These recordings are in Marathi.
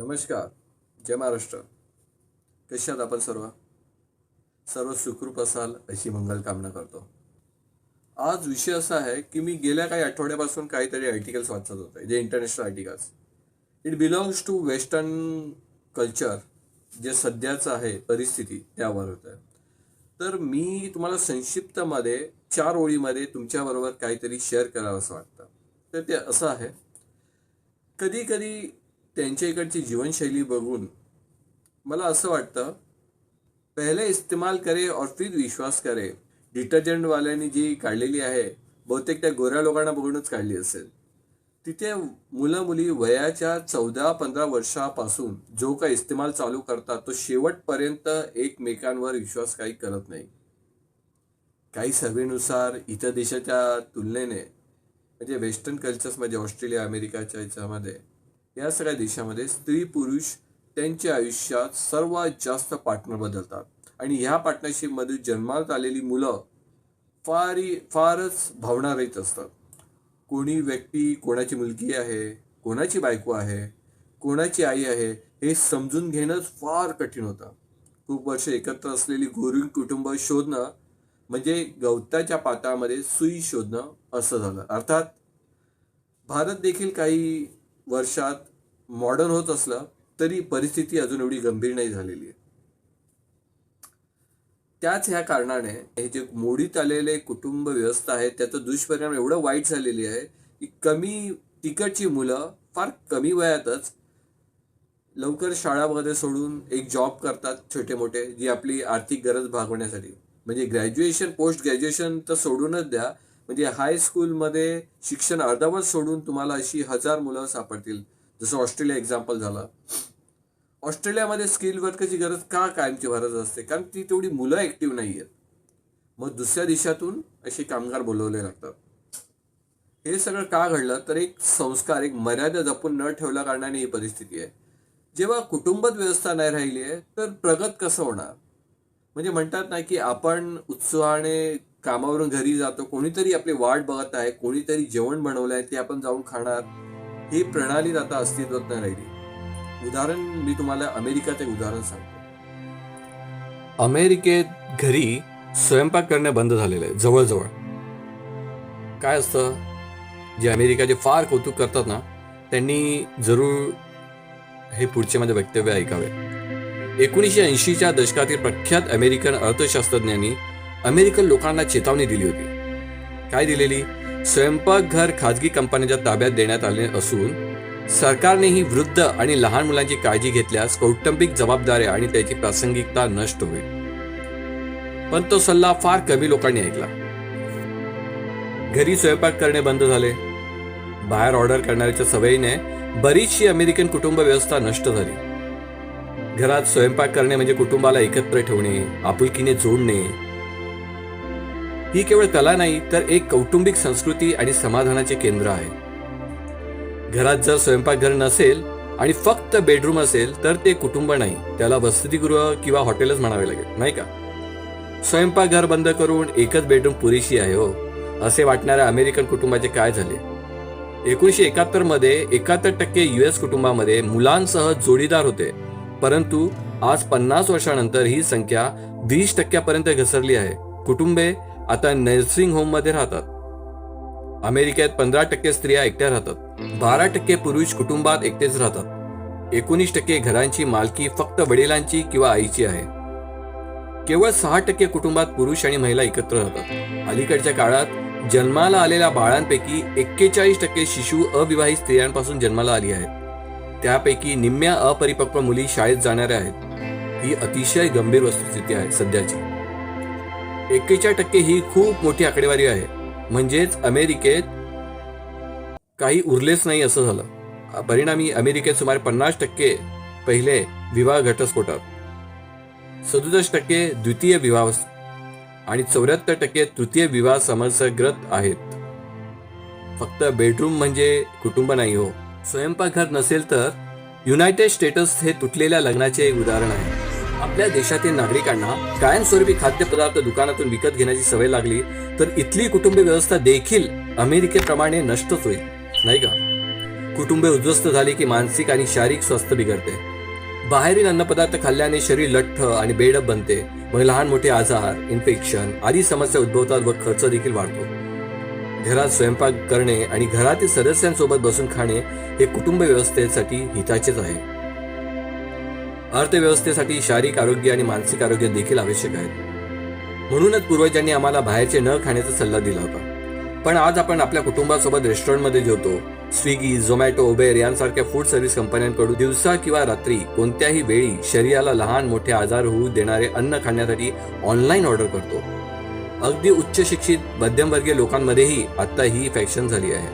नमस्कार. जय महाराष्ट्र. कशात आहात आपण सर्व? सर्व सुखरूप असाल अशी मंगल कामना करतो. आज विषय असा आहे की मी गेल्या काही आठवड्यापासून काहीतरी आर्टिकल्स वाचत होते. जे international articles it belongs to western culture जे सध्याचं आहे परिस्थिती त्यावर होतं. तर मी तुम्हाला संक्षिप्तमध्ये चार ओळीमध्ये तुमच्याबरोबर काहीतरी शेअर करावं असं वाटतं. तर ते असं आहे. कधी कधी त्यांच्या इकडची जीवनशैली बघून मला असं वाटतं पहिले इस्तेमाल करे और फिर विश्वास करे. डिटर्जंटवाल्यांनी जी काढलेली आहे बहुतेक त्या गोऱ्या लोकांना बघूनच काढली असेल. तिथे मुलं मुली वयाच्या चौदा पंधरा वर्षापासून जो काही इस्तेमाल चालू करतात तो शेवटपर्यंत एकमेकांवर विश्वास काही करत नाही. काही सर्वेनुसार इतर देशाच्या तुलनेने म्हणजे वेस्टर्न कल्चर्समध्ये ऑस्ट्रेलिया अमेरिकाच्या याच्यामध्ये या सगळ्या देशामध्ये स्त्री पुरुष त्यांच्या आयुष्यात सर्वात जास्त पार्टनर बदलतात. आणि ह्या पार्टनरशिपमध्ये जन्मात आलेली मुलं फारी फारच भावनारहित असतात. कोणी व्यक्ती कोणाची मुलगी आहे कोणाची बायको आहे कोणाची आई आहे हे समजून घेणंच फार कठीण होतं. खूप वर्ष एकत्र असलेली गोरी कुटुंब शोधणं म्हणजे गवताच्या पातामध्ये सुई शोधणं असं झालं. अर्थात भारत देखील काही वर्षात मॉडर्न होत असलं तरी परिस्थिती अजून एवढी गंभीर नाही झालेली आहे. त्याच ह्या कारणाने हे जे मोडीत आलेले कुटुंब व्यवस्था आहे त्याचा दुष्परिणाम एवढं वाईट झालेली आहे की कमी तिकडची मुलं फार कमी वयातच लवकर शाळा वगैरे सोडून एक जॉब करतात छोटे मोठे जी आपली आर्थिक गरज भागवण्यासाठी. म्हणजे ग्रॅज्युएशन पोस्ट ग्रॅज्युएशन तर सोडूनच द्या म्हणजे हायस्कूलमध्ये शिक्षण अर्धवट सोडून तुम्हाला अशी हजार मुलं सापडतील. जसं ऑस्ट्रेलिया एक्झाम्पल झालं. ऑस्ट्रेलियामध्ये स्किल वर्कची गरज का कायमची भरत असते? कारण ती तेवढी मुलं ॲक्टिव्ह नाही आहेत मग दुसऱ्या देशातून असे कामगार बोलवले लागतात हे सगळं का घडलं? तर एक संस्कार एक मर्यादा जपून न ठेवल्या कारणाने ही परिस्थिती आहे. जेव्हा कुटुंबात व्यवस्था नाही राहिली आहे तर प्रगत कसं होणार? म्हणजे म्हणतात ना की आपण उत्साहाने कामावरून घरी जातो कोणीतरी आपली वाट बघत आहे कोणीतरी जेवण बनवलं आहे ते आपण जाऊन खाणार. ही प्रणाली आता अस्तित्वात नाही राहिली. उदाहरण मी तुम्हाला अमेरिकाचं एक उदाहरण सांगतो. अमेरिकेत घरी स्वयंपाक करणे बंद झालेलं आहे जवळजवळ. काय असतं? जे अमेरिकाचे फार कौतुक करतात ना त्यांनी जरूर हे पुढचे माझे वक्तव्य ऐकावे. एकोणीसशे ऐंशीच्या दशकातील प्रख्यात अमेरिकन अर्थशास्त्रज्ञांनी अमेरिकन लोकांना चेतावणी दिली होती. काय दिलेली? स्वयंपाकघर खाजगी कंपन्यांच्या ताब्यात देण्यात आले असून सरकारनेही वृद्ध आणि लहान मुलांची काळजी घेतल्यास कौटुंबिक जबाबदाऱ्या आणि त्याची प्रासंगिकता नष्ट होईल. पण तो सल्ला फार कमी लोकांनी ऐकला. घरी स्वयंपाक करणे बंद झाले. बाहेर ऑर्डर करणाऱ्याच्या सवयीने बरीचशी अमेरिकन कुटुंब व्यवस्था नष्ट झाली. घरात स्वयंपाक करणे म्हणजे कुटुंबाला एकत्र ठेवणे आपुलकीने जोडणे ही केवळ कला नाही तर एक कौटुंबिक संस्कृती आणि समाधानाचे केंद्र आहे. घरात जर स्वयंपाकघर नसेल आणि फक्त बेडरूम असेल तर ते कुटुंब नाही. त्याला वसतिगृह किंवा हॉटेलच म्हणावे लागेल नाही का? स्वयंपाकघर बंद करून एकच बेडरूम पुरेशी आहे हो. असे वाटणाऱ्या अमेरिकन कुटुंबाचे काय झाले? एकोणीशे एकाहत्तरमध्ये एकाहत्तर टक्के युएस कुटुंबामध्ये मुलांसह जोडीदार होते. परंतु आज पन्नास वर्षानंतर ही संख्या वीस टक्क्यापर्यंत घसरली आहे. कुटुंबे आता नर्सिंग होममध्ये राहतात. अमेरिकेत पंधरा टक्के स्त्रिया एकट्या राहतात. बारा टक्के पुरुष कुटुंबात एकटेच राहतात. एकोणीस टक्के घरांची मालकी फक्त वडिलांची किंवा आईची आहे. केवळ सहा टक्के कुटुंबात पुरुष आणि महिला एकत्र राहतात. अलीकडच्या काळात जन्माला आलेल्या बाळांपैकी एक्केचाळीस टक्के शिशु अविवाहित स्त्रियांपासून जन्माला आली आहेत. त्यापैकी निम्म्या अपरिपक्व मुली शाळेत जाणाऱ्या आहेत. ही अतिशय गंभीर वस्तुस्थिती आहे सध्याची. एक्केचाळ टक्के ही खूप मोठी आकडेवारी आहे. म्हणजेच अमेरिकेत काही उरलेच नाही असं झालं. परिणामी अमेरिकेत सुमारे पन्नास टक्के पहिले विवाह घटस्फोटात सदुसष्ट टक्के द्वितीय विवाह आणि चौऱ्याहत्तर टक्के तृतीय विवाह समस्याग्रस्त आहेत. फक्त बेडरूम म्हणजे कुटुंब नाही हो. स्वयंपाकघर नसेल तर युनायटेड स्टेट्स हे तुटलेल्या लग्नाचे एक उदाहरण आहे. आपल्या देशातील नागरिकांना कायमस्वरूपी खाद्यपदार्थ दुकानातून विकत घेण्याची सवय लागली तर इथली कुटुंब व्यवस्था देखील अमेरिकेप्रमाणे नष्टच होईल. नाही का? कुटुंबे उद्ध्वस्त झाली की मानसिक आणि शारीरिक स्वास्थ्य बिघडते. बाहेरील अन्नपदार्थ खाल्ल्याने शरीर लठ्ठ आणि बेडप बनते. मग लहान मोठे आजार इन्फेक्शन आदी समस्या उद्भवतात व खर्च देखील वाढतो. घरात स्वयंपाक करणे आणि घरातील सदस्यांसोबत बसून खाणे हे कुटुंब व्यवस्थेसाठी हिताचेच आहे. अर्थव्यवस्थेसाठी शारीरिक आरोग्य आणि मानसिक आरोग्य देखील आवश्यक आहे म्हणूनच पूर्वजांनी आम्हाला बाहेरचे न खाण्याचा सल्ला दिला होता. पण आज आपण आपल्या कुटुंबासोबत रेस्टॉरंटमध्ये जेवतो. स्विगी झोमॅटो उबेर यांसारख्या फूड सर्व्हिस कंपन्यांकडून दिवसा किंवा रात्री कोणत्याही वेळी शरीराला लहान मोठे आजार होऊ देणारे अन्न खाण्यासाठी ऑनलाईन ऑर्डर करतो. अगदी उच्च शिक्षित मध्यमवर्गीय लोकांमध्येही आता ही फॅक्शन झाली आहे.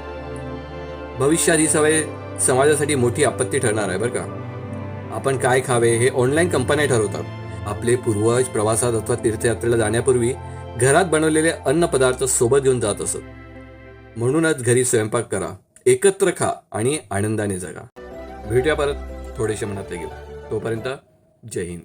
भविष्यात ही सवय समाजासाठी मोठी आपत्ती ठरणार आहे बरं का? आपण काय खावे हे ऑनलाईन कंपन्या ठरवतात. आपले पूर्वज प्रवासात अथवा तीर्थयात्रेला जाण्यापूर्वी घरात बनवलेले अन्न पदार्थ सोबत घेऊन जात असत. म्हणूनच घरी स्वयंपाक करा एकत्र खा आणि आनंदाने जगा. भेटूया परत थोडेसे मनात घेऊ तोपर्यंत जय हिंद.